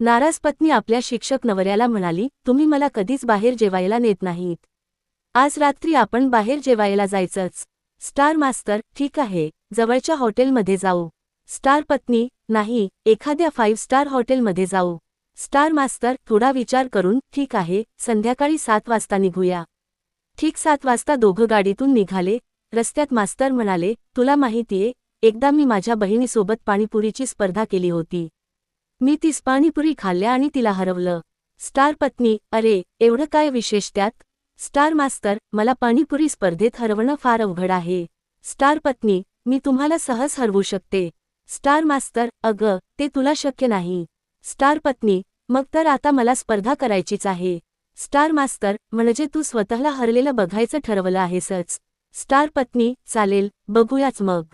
नाराज पत्नी आपल्या शिक्षक नवऱ्याला म्हणाली तुम्ही मला कधीच बाहेर जेवायला नेत नाहीत. आज रात्री आपण बाहेर जेवायला जायचंच. स्टार मास्तर ठीक आहे. जवळच्या हॉटेलमध्ये जाऊ. स्टार पत्नी नाही एखाद्या फाईव्ह स्टार हॉटेलमध्ये जाऊ. स्टार मास्तर थोडा विचार करून ठीक आहे संध्याकाळी सात वाजता निघूया. ठीक सात वाजता दोघं गाडीतून निघाले. रस्त्यात मास्तर म्हणाले तुला माहितीये एकदा मी माझ्या बहिणीसोबत पाणीपुरीची स्पर्धा केली होती. मी तीच पाणीपुरी खाल्ल्या आणि तिला हरवलं. स्टार पत्नी अरे एवढं काय विशेष त्यात? स्टार मास्तर मला पाणीपुरी स्पर्धेत हरवणं फार अवघड आहे. स्टार पत्नी मी तुम्हाला सहज हरवू शकते. स्टार मास्तर अगं ते तुला शक्य नाही. स्टार पत्नी मग तर आता मला स्पर्धा करायचीच आहे. स्टार मास्तर म्हणजे तू स्वतःला हरलेलं बघायचं ठरवलं आहेसच. स्टार पत्नी चालेल बघूयाच मग.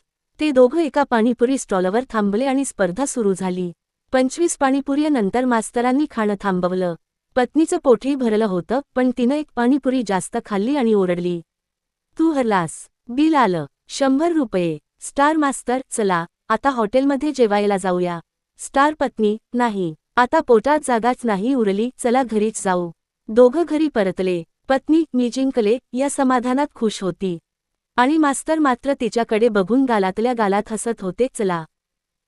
ते दोघं एका पाणीपुरी स्टॉलवर थांबले आणि स्पर्धा सुरू झाली. पंचवीस पाणीपुरीनंतर मास्तरांनी खाणं थांबवलं. पत्नीचं पोटही भरलं होतं पण तिनं एक पाणीपुरी जास्त खाल्ली आणि ओरडली. तू हरलास. बिल आलं. शंभर रुपये. स्टार मास्तर चला. आता हॉटेलमध्ये जेवायला जाऊया. स्टार पत्नी नाही. आता पोटात जागाच नाही उरली. चला घरीच जाऊ. दोघं घरी परतले. पत्नी मी जिंकले या समाधानात खुश होती. आणि मास्तर मात्र तिच्याकडे बघून गालातल्या गालात हसत होते. चला.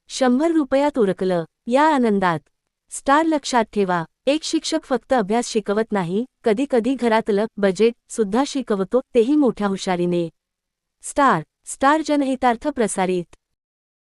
शंभर रुपयात उरकलं. या आनंदात. स्टार लक्षात ठेवा एक शिक्षक फक्त अभ्यास शिकवत नाही कधी कधी घरातलं बजेट सुद्धा शिकवतो तेही मोठ्या हुशारीने. स्टार स्टार जनहितार्थ प्रसारित.